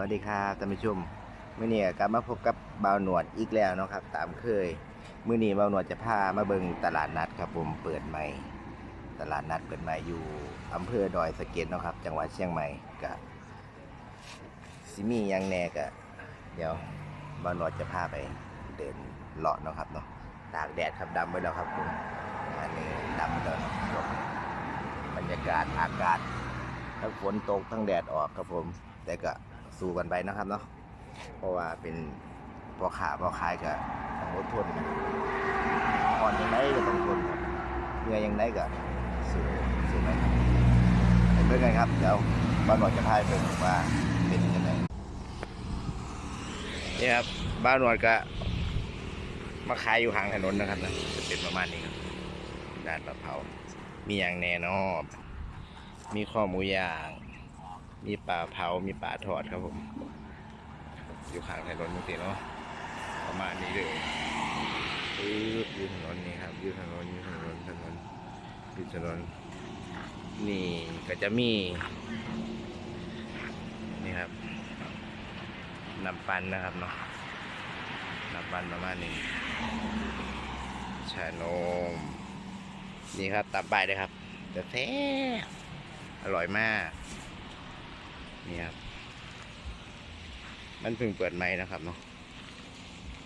วัสดีครับท่านผู้ชมมื่อนี้กลับมาพบกับบ่าวหนวดอีกแล้วนะครับ ตามเคยมื่อนี้บ่าวหนวดจะพามาเบิ่งตลาดนัดครับผมเปิดใหม่ ตลาดนัดเปิดใหม่อยู่อำเภอดอยสะเก็ดนะครับ จังหวัดเชียงใหม่กับซิมียังแน่กะเดี๋ยวบ่าวหนวดจะพาไปเดินเลาะนะครับเนาะตากแดดครับดำไปแล้วครับผมอันนี้ดำไปแล้วบรรยากาศอากาศทั้งฝนตกทั้งแดดออกครับผม แต่ก็ สู้กันไปนะครับเนาะเพราะว่าเป็นพอขาพอขายก็ต้องอดทนอ่อนยังไงก็ต้องทนครับเหนื่อยยังไงก็สู้สู้ไปครับไปเพื่อนกันครับเดี๋ยวบ้านหนวดจะพายไปว่าเป็นยังไงนี่ครับบ้านหนวดก็มาขายอยู่ห่างถนนนะครับนะจะเป็นประมาณนี้ครับด้านมะพร้ามีอย่างแน่นอนมีข้อมูย่าง มีปลาเผา มีปลาทอดครับผม อยู่ข้างถนนจริงๆเนาะประมาณนี้เลยปึ๊บอยู่ถนนนี่ครับยู่ถนนยู่ถนนถนนยู่ถนนนี่ก็จะมี นี่ครับน้ำปันนะครับเนาะน้ำปันประมาณนี้ชานมนี่ครับตามไปเลยครับ แต่แท้อร่อยมาก นี่ครับ มันเพิ่งเปิดใหม่นะครับเนาะ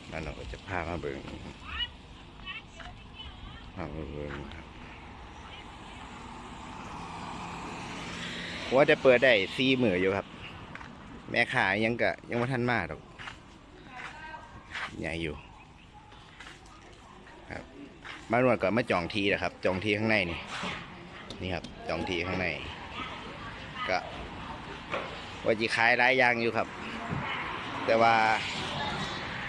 แล้วเราก็จะพามาเบิ่งพามาเบิ่งครับว่าจะเปิดได้ซีมืออยู่ครับ แม่ขายยังกะยังไม่ทันมาหรอกใหญ่อยู่ครับมานวดก่อนมาจองทีนะครับ จองทีข้างในนี่นี่ครับ จองทีข้างใน ก็ ว่าจะขายหลายอย่างอยู่ครับ แต่ว่า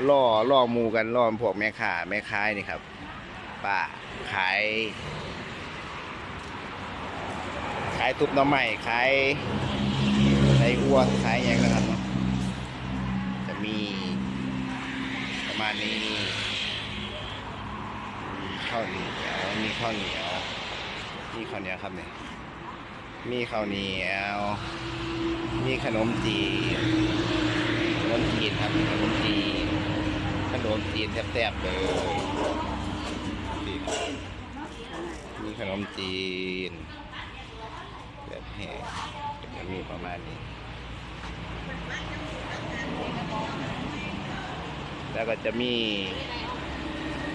ล่อล่อมูกันล่อพวกแม่ค้าแม่ค้ายนี่ครับป้าขาย ขายตุบน้ำใหม่ขายขายอ้วนขายหยังนะครับ จะมีประมาณนี้มีข้าวเหนียวมีข้าวเหนียวมีข้าวเหนียวครับเนี่ย มีข้าวเหนียว มีขนมจีน ขนมจีนครับ ขนมจีน ขนมจีนแซ่บๆเลยนี่ครับมีขนมจีนแบบแห้งจะมีประมาณนี้ แล้วก็จะมี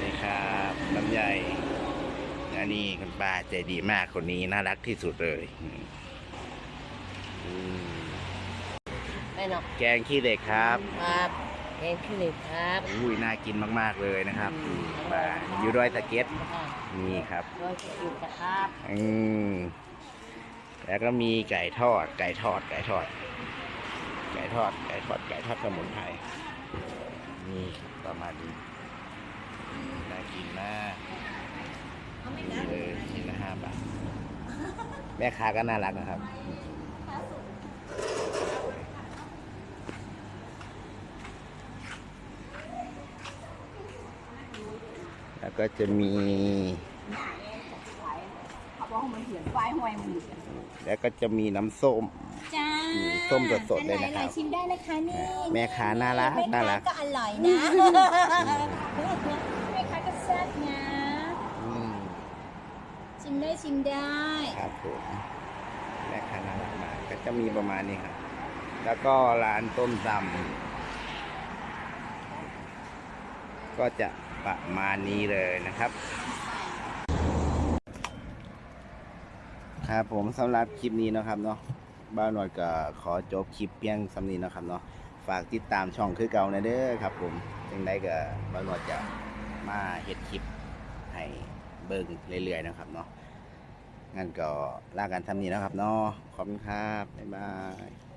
นี่ครับลำไย อันนี้คุณป้าใจดีมากคนนี้น่ารักที่สุดเลยอืมอืมไม่หรอกแกงขี้เหล็กครับ ครับเอ็นคลิปครับอุ้ยน่ากินมาก ๆ เลยนะครับอืมมาอยู่ดอยสะเก็ตค่ะนี่ครับโดยคลิปนะครับ อืม แล้วก็มีไก่ทอด ไก่ทอด ไก่ทอด ไก่ทอด ไก่ทอด ไก่ทอดสมุนไพรนี่ครับประมาณนี้อืมน่ากินมากนี่เลยชิ้นละห้าบาท แม่ค้าก็น่ารักนะครับ แล้วก็จะมี เขาบอกว่ามันเหียนไฟห้วยมันเหียนแล้วก็จะมีน้ำส้ม จ้าอืมส้มสดๆเลยนะครับออยชิมได้นะคะนี่แม่ค้าน่ารักแม่น่าค้ารัก ก็อร่อยนะ แม่ค้าก็แซ่บนะ อืม ชิมได้ชิมได้ครับผมแม่ค้าน่ารักมากก็จะมีประมาณนี้ครับ แล้วก็ร้านต้มตำก็จะประมาณนี้เลยนะครับ ครับผมสำหรับคลิปนี้นะครับเนาะบ้านหน่อยก็ขอจบคลิปเพียงสำนี้นะครับเนาะฝากติดตามช่องคือเก่านะเด้อครับ ผมยังได้ก็บ้านหน่อยจะมาเฮ็ดคลิปให้เบิ่งเรื่อยๆนะครับเนาะ งั้นก็ลากันทำนี้นะครับเนาะขอบคุณครับ บ๊ายบาย